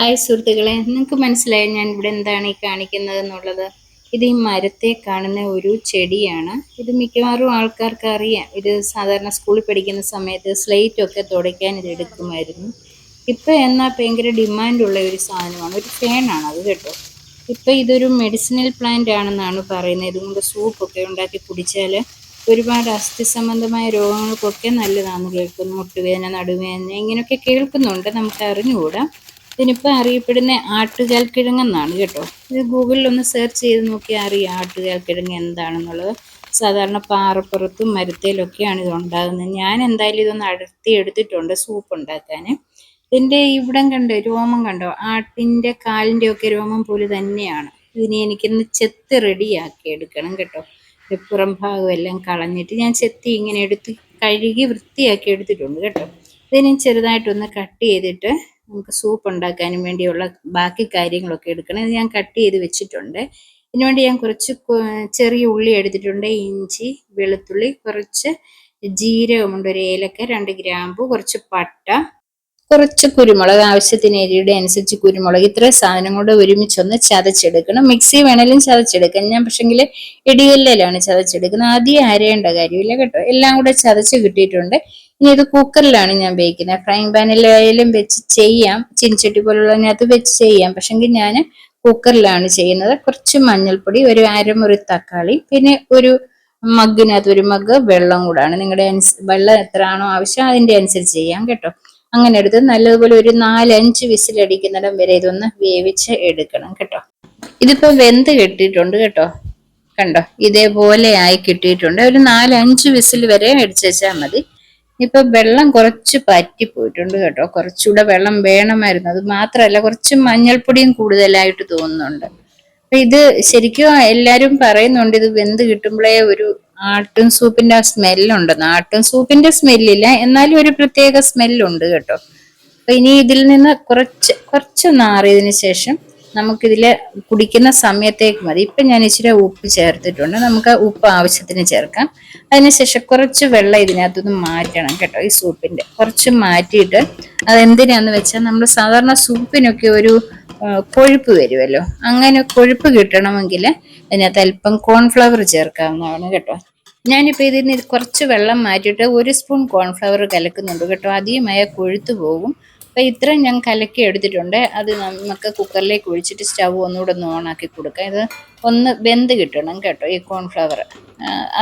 Hi സുഹൃത്തുക്കളെ നിങ്ങൾക്ക് മനസ്സിലായി ഞാൻ ഇവിടെ എന്താണ് ഈ കാണിക്കുന്നത് എന്നുള്ളത്? ഇത് ഈ മരത്തെ കാണുന്ന ഒരു ചെടിയാണ്. ഇത് മിക്കവാറും ആൾക്കാർക്ക് അറിയാം. ഇത് സാധാരണ സ്കൂളിൽ പഠിക്കുന്ന സമയത്ത് സ്ലേറ്റ് ഒക്കെ തുടയ്ക്കാൻ ഇത് എടുക്കുമായിരുന്നു. ഇപ്പം എന്നാൽ ഭയങ്കര ഡിമാൻഡുള്ള ഒരു സാധനമാണ്. ഒരു ഫേണാണ് അത് കേട്ടോ. ഇപ്പം ഇതൊരു മെഡിസിനൽ പ്ലാന്റ് ആണെന്നാണ് പറയുന്നത്. ഇതുകൊണ്ട് സൂപ്പൊക്കെ ഉണ്ടാക്കി കുടിച്ചാൽ ഒരുപാട് അസ്ഥി സംബന്ധമായ രോഗങ്ങൾക്കൊക്കെ നല്ലതാണെന്ന് കേൾക്കുന്നു. മുട്ടുവേദന നടുവേദന ഇങ്ങനെയൊക്കെ കേൾക്കുന്നുണ്ട്. നമുക്ക് അറിഞ്ഞുകൂടാ. ഇതിനിപ്പോൾ അറിയപ്പെടുന്ന ആട്ടുകാൽ കിഴങ്ങെന്നാണ് കേട്ടോ. ഇത് ഗൂഗിളിൽ ഒന്ന് സെർച്ച് ചെയ്ത് നോക്കിയാൽ അറിയാം ആട്ടുകാൽ കിഴങ്ങ് എന്താണെന്നുള്ളത്. സാധാരണ പാറപ്പുറത്തും മരത്തേലൊക്കെയാണ് ഇത് ഉണ്ടാകുന്നത്. ഞാൻ എന്തായാലും ഇതൊന്ന് അടർത്തി എടുത്തിട്ടുണ്ട് സൂപ്പ് ഉണ്ടാക്കാൻ ഇതിന്റെ ഇവിടം കണ്ടോ രോമം കണ്ടോ? ആട്ടിന്റെ കാലിന്റെ ഒക്കെ രോമം പോലെ തന്നെയാണ്. ഇതിനെ എനിക്കൊന്ന് ചെത്ത് റെഡിയാക്കി എടുക്കണം കേട്ടോ. പുറം ഭാഗം എല്ലാം കളഞ്ഞിട്ട് ഞാൻ ചെത്തി ഇങ്ങനെ എടുത്ത് കഴുകി വൃത്തിയാക്കി എടുത്തിട്ടുണ്ട് കേട്ടോ. ഇതിനെ ചെറുതായിട്ടൊന്ന് കട്ട് ചെയ്തിട്ട് നമുക്ക് സൂപ്പ് ഉണ്ടാക്കാനും വേണ്ടിയുള്ള ബാക്കി കാര്യങ്ങളൊക്കെ എടുക്കണം. ഇത് ഞാൻ കട്ട് ചെയ്ത് വെച്ചിട്ടുണ്ട്. ഇതിനുവേണ്ടി ഞാൻ കുറച്ച് ചെറിയ ഉള്ളി എടുത്തിട്ടുണ്ട്. ഇഞ്ചി വെളുത്തുള്ളി കുറച്ച് ജീരകമുണ്ട് ഒരു ഏലക്ക രണ്ട് ഗ്രാമ്പു കുറച്ച് പട്ട കുറച്ച് കുരുമുളക് ആവശ്യത്തിന് എരിയുടെ അനുസരിച്ച് കുരുമുളക്. ഇത്രയും സാധനങ്ങളുടെ ഒരുമിച്ചൊന്ന് ചതച്ചെടുക്കണം. മിക്സി വേണേലും ചതച്ചെടുക്കാം. ഞാൻ പക്ഷെങ്കിൽ ഇടികല്ലിലാണ് ചതച്ചെടുക്കുന്നത്. ആദ്യം അരയേണ്ട കാര്യമില്ല കേട്ടോ. എല്ലാം കൂടെ ചതച്ച് കിട്ടിയിട്ടുണ്ട്. ഇനി ഇത് കുക്കറിലാണ് ഞാൻ വേവിക്കുന്നത് ഫ്രൈങ് പാനിലായാലും വെച്ച് ചെയ്യാം. ചിൻചട്ടി പോലുള്ളതിനകത്ത് വെച്ച് ചെയ്യാം. പക്ഷെങ്കിൽ ഞാൻ കുക്കറിലാണ് ചെയ്യുന്നത്. കുറച്ച് മഞ്ഞൾപ്പൊടി ഒരു അരമുറി തക്കാളി പിന്നെ ഒരു മഗ്ഗിനകത്ത് ഒരു മഗ് വെള്ളം കൂടാണ്. നിങ്ങളുടെ വെള്ളം എത്രയാണോ ആവശ്യം അതിന്റെ അനുസരിച്ച് ചെയ്യാം കേട്ടോ. അങ്ങനെ എടുത്ത് നല്ലതുപോലെ ഒരു നാലഞ്ച് വിസിലടിക്കുന്നിടം വരെ ഇതൊന്ന് വേവിച്ച് എടുക്കണം കേട്ടോ. ഇതിപ്പോൾ വെന്ത് കിട്ടിയിട്ടുണ്ട് കേട്ടോ. കണ്ടോ? ഇതേപോലെ ആയി കിട്ടിയിട്ടുണ്ട്. ഒരു നാലഞ്ച് വിസിൽ വരെ അടിച്ചു വെച്ചാൽ മതി. ഇപ്പൊ വെള്ളം കുറച്ച് പറ്റി പോയിട്ടുണ്ട് കേട്ടോ. കുറച്ചുകൂടെ വെള്ളം വേണമായിരുന്നു. അത് മാത്രമല്ല കുറച്ച് മഞ്ഞൾപ്പൊടിയും കൂടുതലായിട്ട് തോന്നുന്നുണ്ട്. അപ്പൊ ഇത് ശരിക്കും എല്ലാരും പറയുന്നുണ്ട് ഇത് വെന്ത് കിട്ടുമ്പോഴേ ഒരു ആട്ടും സൂപ്പിന്റെ ആ സ്മെല്ലുണ്ടെന്ന്. ആട്ടും സൂപ്പിന്റെ സ്മെല്ലില്ല എന്നാലും ഒരു പ്രത്യേക സ്മെല്ലുണ്ട് കേട്ടോ. അപ്പൊ ഇനി ഇതിൽ നിന്ന് കുറച്ച് കുറച്ച് നാറിയതിന് ശേഷം നമുക്കിതിൽ കുടിക്കുന്ന സമയത്തേക്ക് മതി. ഇപ്പം ഞാൻ ഇച്ചിരി ഉപ്പ് ചേർത്തിട്ടുണ്ട്. നമുക്ക് ഉപ്പ് ആവശ്യത്തിന് ചേർക്കാം. അതിനുശേഷം കുറച്ച് വെള്ളം ഇതിനകത്തുനിന്ന് മാറ്റണം കേട്ടോ ഈ സൂപ്പിന്റെ. കുറച്ച് മാറ്റിയിട്ട് അതെന്തിനാന്ന് വെച്ചാൽ നമ്മൾ സാധാരണ സൂപ്പിനൊക്കെ ഒരു കൊഴുപ്പ് വരുമല്ലോ. അങ്ങനെ കൊഴുപ്പ് കിട്ടണമെങ്കിൽ അതിനകത്ത് അല്പം കോൺഫ്ലവർ ചേർക്കാവുന്നതാണ് കേട്ടോ. ഞാനിപ്പോൾ ഇതിന് കുറച്ച് വെള്ളം മാറ്റിയിട്ട് ഒരു സ്പൂൺ കോൺഫ്ലവർ കലക്കുന്നുണ്ട് കേട്ടോ. അധികമായ കൊഴുത്തു പോകും. അപ്പോൾ ഇത്രയും ഞാൻ കലക്കി എടുത്തിട്ടുണ്ട്. അത് നമുക്ക് കുക്കറിലേക്ക് ഒഴിച്ചിട്ട് സ്റ്റവ് ഒന്നുകൂടെ ഒന്ന് ഓണാക്കി കൊടുക്കുക ഇത് ഒന്ന് വെന്ത് കിട്ടണം കേട്ടോ ഈ കോൺഫ്ലവർ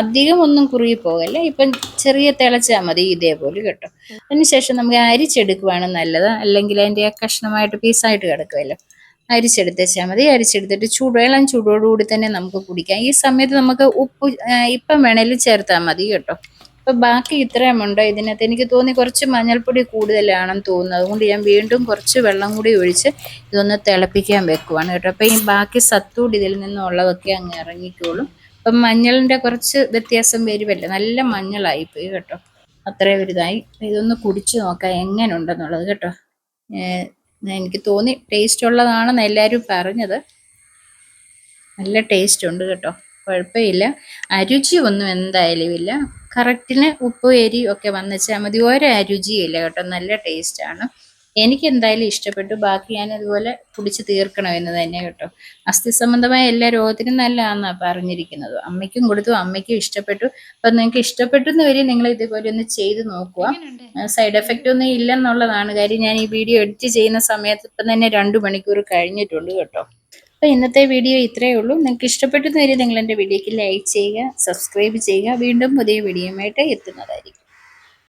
അധികം ഒന്നും കുറുകി പോകല്ല. ഇപ്പം ചെറിയ തിളച്ചാൽ മതി ഇതേപോലെ കേട്ടോ. അതിനുശേഷം നമുക്ക് അരിച്ചെടുക്കുവാണ് നല്ലത്. അല്ലെങ്കിൽ അതിന്റെ കഷ്ണമായിട്ട് പീസായിട്ട് കിടക്കുമല്ലോ. അരിച്ചെടുത്തേച്ചാൽ മതി. അരിച്ചെടുത്തിട്ട് ചൂട് ഇളം ചൂടോടുകൂടി തന്നെ നമുക്ക് കുടിക്കാം. ഈ സമയത്ത് നമുക്ക് ഉപ്പ് ഇപ്പം വേണേലും ചേർത്താൽ മതി കേട്ടോ. അപ്പൊ ബാക്കി ഇത്രയും ഉണ്ട്. ഇതിനകത്ത് എനിക്ക് തോന്നി കുറച്ച് മഞ്ഞൾപ്പൊടി കൂടുതലാണെന്ന് തോന്നുന്നു. അതുകൊണ്ട് ഞാൻ വീണ്ടും കുറച്ച് വെള്ളം കൂടി ഒഴിച്ച് ഇതൊന്ന് തിളപ്പിക്കാൻ വെക്കുവാണ് കേട്ടോ. അപ്പൊ ഈ ബാക്കി സത്തൂടി ഇതിൽ നിന്നുള്ളതൊക്കെ അങ്ങ് ഇറങ്ങിക്കോളും. അപ്പം മഞ്ഞളിന്റെ കുറച്ച് വ്യത്യാസം വരുമല്ലോ നല്ല മഞ്ഞളായി പോയി കേട്ടോ. അത്രയും വലുതായി ഇതൊന്ന് കുടിച്ച് നോക്കാം എങ്ങനെ ഉണ്ടെന്നുള്ളത് കേട്ടോ എനിക്ക് തോന്നി ടേസ്റ്റ് ഉള്ളതാണെന്ന് എല്ലാവരും പറഞ്ഞത്. നല്ല ടേസ്റ്റ് ഉണ്ട് കേട്ടോ. കുഴപ്പമില്ല. അരുചി ഒന്നും എന്തായാലും ഇല്ല. കറക്റ്റിന് ഉപ്പ് എരി ഒക്കെ വന്നുവെച്ചാൽ മതി. ഒരു അരുചിയില്ല കേട്ടോ. നല്ല ടേസ്റ്റാണ് എനിക്ക് എന്തായാലും ഇഷ്ടപ്പെട്ടു. ബാക്കി ഞാൻ അതുപോലെ കുടിച്ച് തീർക്കണമെന്ന് തന്നെ കേട്ടോ. അസ്ഥി സംബന്ധമായ എല്ലാ രോഗത്തിനും നല്ലതാണെന്നാണ് പറഞ്ഞിരിക്കുന്നത്. അമ്മയ്ക്കും കൊടുത്തു. അമ്മയ്ക്കും ഇഷ്ടപ്പെട്ടു. അപ്പം നിങ്ങൾക്ക് ഇഷ്ടപ്പെട്ടെന്ന് വരെ. നിങ്ങൾ ഇതുപോലെ ഒന്ന് ചെയ്ത് നോക്കുക. സൈഡ് എഫക്റ്റ് ഒന്നും ഇല്ലെന്നുള്ളതാണ് കാര്യം. ഞാൻ ഈ വീഡിയോ എഡിറ്റ് ചെയ്യുന്ന സമയത്ത് ഇപ്പം തന്നെ രണ്ടു മണിക്കൂർ കഴിഞ്ഞിട്ടുണ്ട് കേട്ടോ. അപ്പോൾ ഇന്നത്തെ വീഡിയോ ഇത്രയേ ഉള്ളൂ. നിങ്ങൾക്ക് ഇഷ്ടപ്പെട്ടു നേരി നിങ്ങൾ എന്റെ വീഡിയോക്ക് ലൈക്ക് ചെയ്യുക സബ്സ്ക്രൈബ് ചെയ്യുക. വീണ്ടും പുതിയ വീഡിയോയുമായിട്ട് എത്തുന്നതായിരിക്കും.